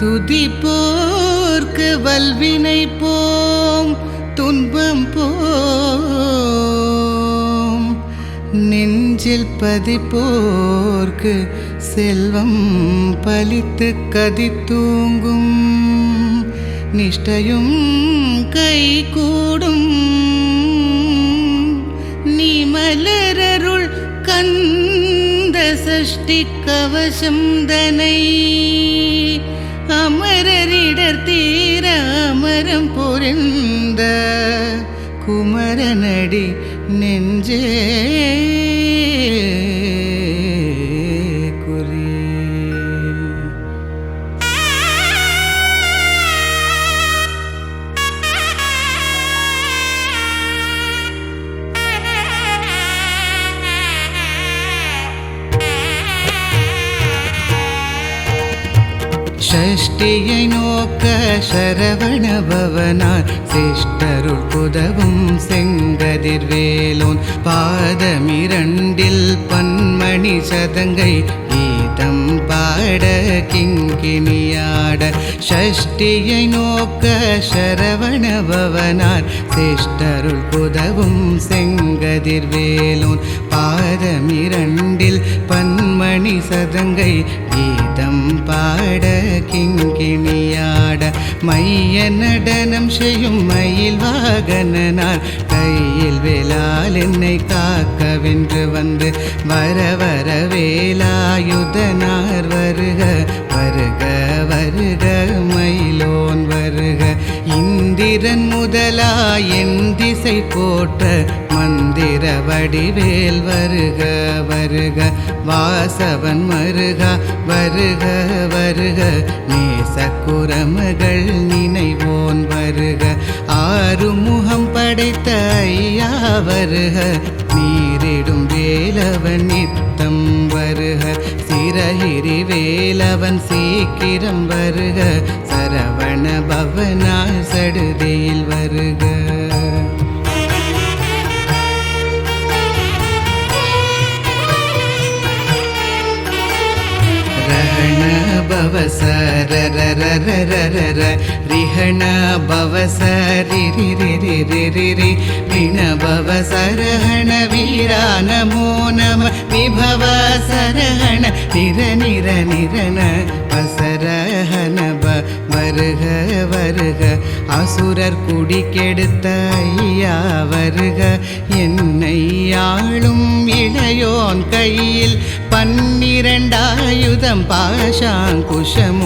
துதிப்போர்க்கு வல்வினை போம் துன்பம் போம். நெஞ்சில் பதிப்போர்க்கு செல்வம் பலித்து கதி தூங்கும் நிஷ்டையும் கை கூடும் நீ மலரருள் கந்த சஷ்டி கவசம் தனை அமரரிடர் தீர அமரம் புரிந்த குமரனடி நெஞ்சே ஷஷ்டியை நோக்க சரவண பவனார் சிஷ்டருள் புதவும் செங்கதிர்வேலோன் பாதமிரண்டில் பன்மணி சதங்கை கீதம் பாட கிங்கினியாட ஷஷ்டியை நோக்க சரவண பவனார் சிஷ்டருள் புதவும் செங்கதிர்வேலோன் பாதமிரண்டில் பன்மணி சதங்கை கீதம் பா மைய நடனம் செய்யும் மயில் வாகனார் கையில் வேளால் என்னை காக்கவென்று வந்து வர வர வேலாயுதனார் வருக வருக வருக மயிலோன் வருக. இந்திரன் முதலா என் திசை போட்ட மந்திர வடிவேல் வருக வருக. வாசவன் மருக வருக வருக. நேசக்குரமகள் நினைவோன் வருக. ஆறு முகம் படைத்த ஐயா வருக. நீரிடும் வேலவன் நித்தம் வருக. சிறகிரி வேலவன் சீக்கிரம் வருக. சரவண பவனா சடுதியில் வருக. ரண பவ சரரரரரரர ரிஹண பவ சரிரிரிரிரிரி ரிண பவ சரஹண வீரா நமோ நம விபவ சரஹண நிர நிர நிரண பசரஹன ப வருக. வருக அசுரர் குடி கெடுத்த ஐயா வருக. என்னை ஆளும் இளையோன் கையில் பன்னிரண்டாயுதம் பாஷாங்குஷமு